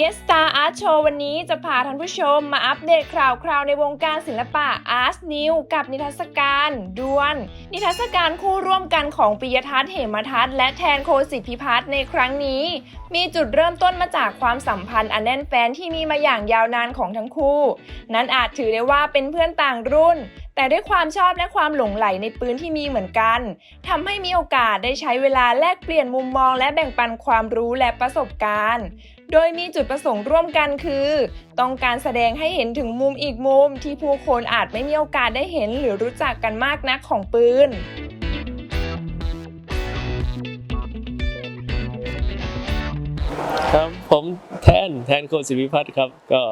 g u e s t Star Art Show วันนี้จะพาท่านผู้ชมมาอัปเดตข่าวคราวในวงการศิลปะ Art New กับนิทรรศการดวน นิทรรศการคู่ร่วมกันของปิยทัศน์เหมทัศน์และแทนโคสิทธิพิพัฒน์ในครั้งนี้ มีจุดเริ่มต้นมาจากความสัมพันธ์อันแน่นแฟนที่มีมาอย่างยาวนานของทั้งคู่ นั้นอาจถือได้ว่าเป็นเพื่อนต่างรุ่น แต่ด้วยความชอบและความหลงไหลในปืนที่มีเหมือนกันทำให้มีโอกาสได้ใช้เวลาแลกเปลี่ยนมุมมองและแบ่งปันความรู้และประสบการณ์ โดยมีจุดประสงค์ร่วมกันคือ ต้องการแสดงให้เห็นถึงมุมอีกมุม ที่ผู้คนอาจไม่มีโอกาสได้เห็นหรือรู้จักกันมากนักของปืนครับผมแทนแทนโคศิวิพัฒน์ครับก็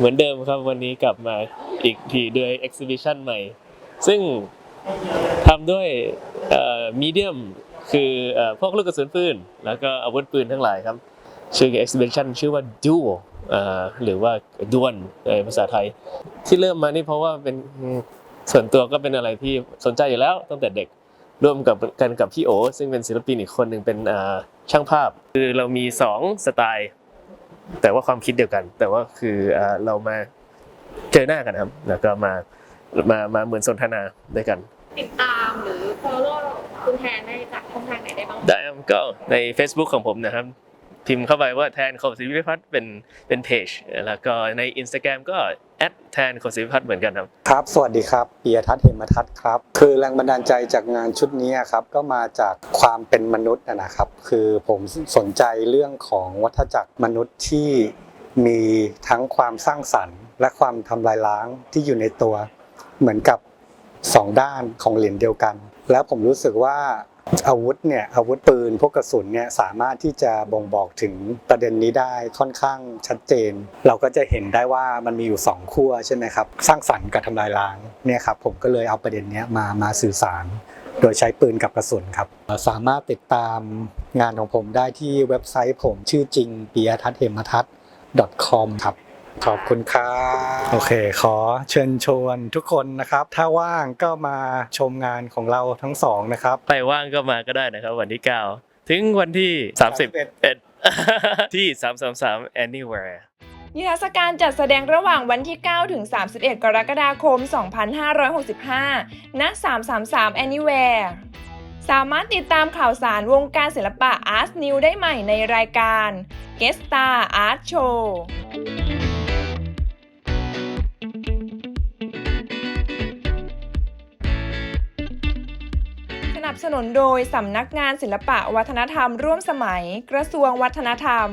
เหมือนเดิมครับวันนี้กลับมาอีกทีด้วยเอ็กซิบิชันใหม่ ซึ่งทำด้วยมีเดียมคือพวกลูกกระสุนปืน แล้วก็อาวุธปืนทั้งหลายครับ ชื่อเอ็กซิบิชันชื่อว่าดูหรือว่าดวลในภาษาไทย ที่เริ่มมานี่เพราะว่าเป็นส่วนตัวก็เป็นอะไรที่สนใจอยู่แล้วตั้งแต่เด็กร่วมกับกันกับพี่โอ ซึ่งเป็นศิลปินอีกคนหนึ่งเป็นช่างภาพ คือเรามีสองสไตล์ แต่ว่าความคิดเดียวกัน แต่ว่าคืออ่าเรามาเจอหน้ากันครับ แล้วก็มามามาเหมือนสนทนาด้วยกัน ติดตามหรือ follow คุณแทนได้จากช่องทางไหนได้บ้างได้ครับก็ใน Facebook ของผมนะครับ พิมพ์เข้าไปว่าแทนโคศิวิพัฒน์เป็นเป็นเพจแล้วก็ใน Instagram ก็แอดแทนโคศิวิพัฒน์เหมือนกันครับครับ สวัสดีครับปียทัศน์เหมทัศน์ครับ คือแรงบันดาลใจจากงานชุดนี้ครับก็มาจากความเป็นมนุษย์นะนะครับ คือผมสนใจเรื่องของวัฏจักรมนุษย์ที่มีทั้งความสร้างสรรค์ และความทำลายล้างที่อยู่ในตัวเหมือนกับสองด้านของเหรียญเดียวกัน แล้วผมรู้สึกว่า อาวุธเนี่ยอาวุธปืนพวกกระสุนเนี่ยสามารถที่จะบ่งบอกถึงประเด็นนี้ได้ค่อนข้างชัดเจน เราก็จะเห็นได้ว่ามันมีอยู่สองขั้วใช่ไหมครับ สร้างสรรค์กับทำลายล้างเนี่ยครับผมก็เลยเอาประเด็นนี้มามาสื่อสาร โดยใช้ปืนกับกระสุนครับ สามารถติดตามงานของผมได้ที่เว็บไซต์ผมชื่อจริงปียทัศน์เหมทัศน์ .com ครับ ขอบคุณครับโอเค ขอเชิญชวนทุกคนนะครับ ถ้าว่างก็มาชมงานของเราทั้งสองนะครับ ใครว่างก็มาก็ได้นะครับ วันที่ 9 ถึงวันที่ 31 ที่ 333 anywhere นิทรรศการจัดแสดงระหว่างวันที่ 9 ถึง 31 กรกฎาคม 2565 ณ 333 Anywhere สามารถติดตามข่าวสารวงการศิลปะ Art New ได้ใหม่ในรายการ g u e s t Star Art Show สนุนโดยสำนักงานศิลปะวัฒนธรรมร่วมสมัย กระทรวงวัฒนธรรม